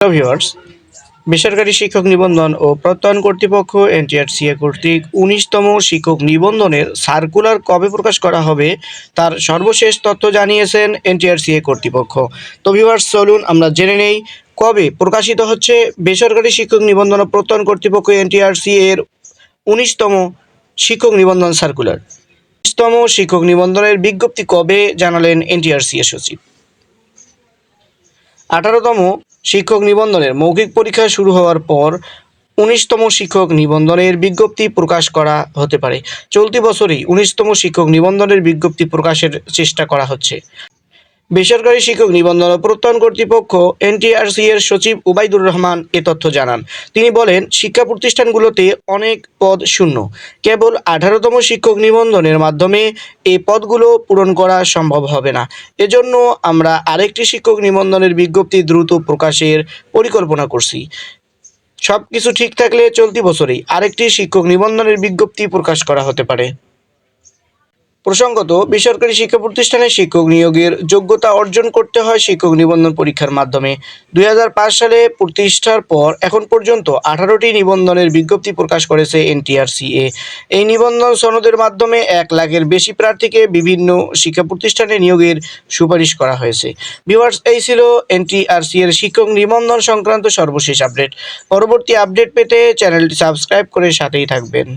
Viewers বেসরকারি শিক্ষক নিবন্ধন ও প্রত্যয়ন কর্তৃপক্ষ এনটিআরসিএ কর্তৃক উনিশতম শিক্ষক নিবন্ধনের সার্কুলার কবে প্রকাশ করা হবে তার সর্বশেষ তথ্য জানিয়েছেন এনটিআরসিএ কর্তৃপক্ষ। তো ভিউয়ার্স চলুন আমরা জেনে নেই কবে প্রকাশিত হচ্ছে বেসরকারি শিক্ষক নিবন্ধন ও প্রত্যয়ন কর্তৃপক্ষ এনটিআরসিএ এর উনিশতম শিক্ষক নিবন্ধন সার্কুলার উনিশতম শিক্ষক নিবন্ধনের বিজ্ঞপ্তি কবে জানালেন এনটিআরসিএ সচিব? আঠারোতম শিক্ষক নিবন্ধনের মৌখিক পরীক্ষা শুরু হওয়ার পর উনিশতম শিক্ষক নিবন্ধনের বিজ্ঞপ্তি প্রকাশ করা হতে পারে। চলতি বছরেই উনিশতম শিক্ষক নিবন্ধনের বিজ্ঞপ্তি প্রকাশের চেষ্টা করা হচ্ছে। বেসরকারি শিক্ষক নিবন্ধন প্রত্যয়ন কর্তৃপক্ষ এনটিআরসি এর সচিব উবাইদুর রহমান এ তথ্য জানান। তিনি বলেন, শিক্ষা প্রতিষ্ঠানগুলোতে অনেক পদ শূন্য। কেবল আঠারোতম শিক্ষক নিবন্ধনের মাধ্যমে এই পদগুলো পূরণ করা সম্ভব হবে না। এজন্য আমরা আরেকটি শিক্ষক নিবন্ধনের বিজ্ঞপ্তি দ্রুত প্রকাশের পরিকল্পনা করছি। সব কিছু ঠিক থাকলে চলতি বছরেই আরেকটি শিক্ষক নিবন্ধনের বিজ্ঞপ্তি প্রকাশ করা হতে পারে। প্রসঙ্গত, বেসরকারি শিক্ষা প্রতিষ্ঠানে শিক্ষক নিয়োগের যোগ্যতা অর্জন করতে হয় শিক্ষক নিবন্ধন পরীক্ষার মাধ্যমে। দুই হাজার পাঁচ সালে প্রতিষ্ঠার পর এখন পর্যন্ত আঠারোটি নিবন্ধনের বিজ্ঞপ্তি প্রকাশ করেছে এনটিআরসিএ। এই নিবন্ধন সনদের মাধ্যমে এক লাখের বেশি প্রার্থীকে বিভিন্ন শিক্ষা প্রতিষ্ঠানে নিয়োগের সুপারিশ করা হয়েছে। ভিউয়ার্স, এই ছিল এনটিআরসি এর শিক্ষক নিবন্ধন সংক্রান্ত সর্বশেষ আপডেট। পরবর্তী আপডেট পেতে চ্যানেলটি সাবস্ক্রাইব করে সাথেই থাকবেন।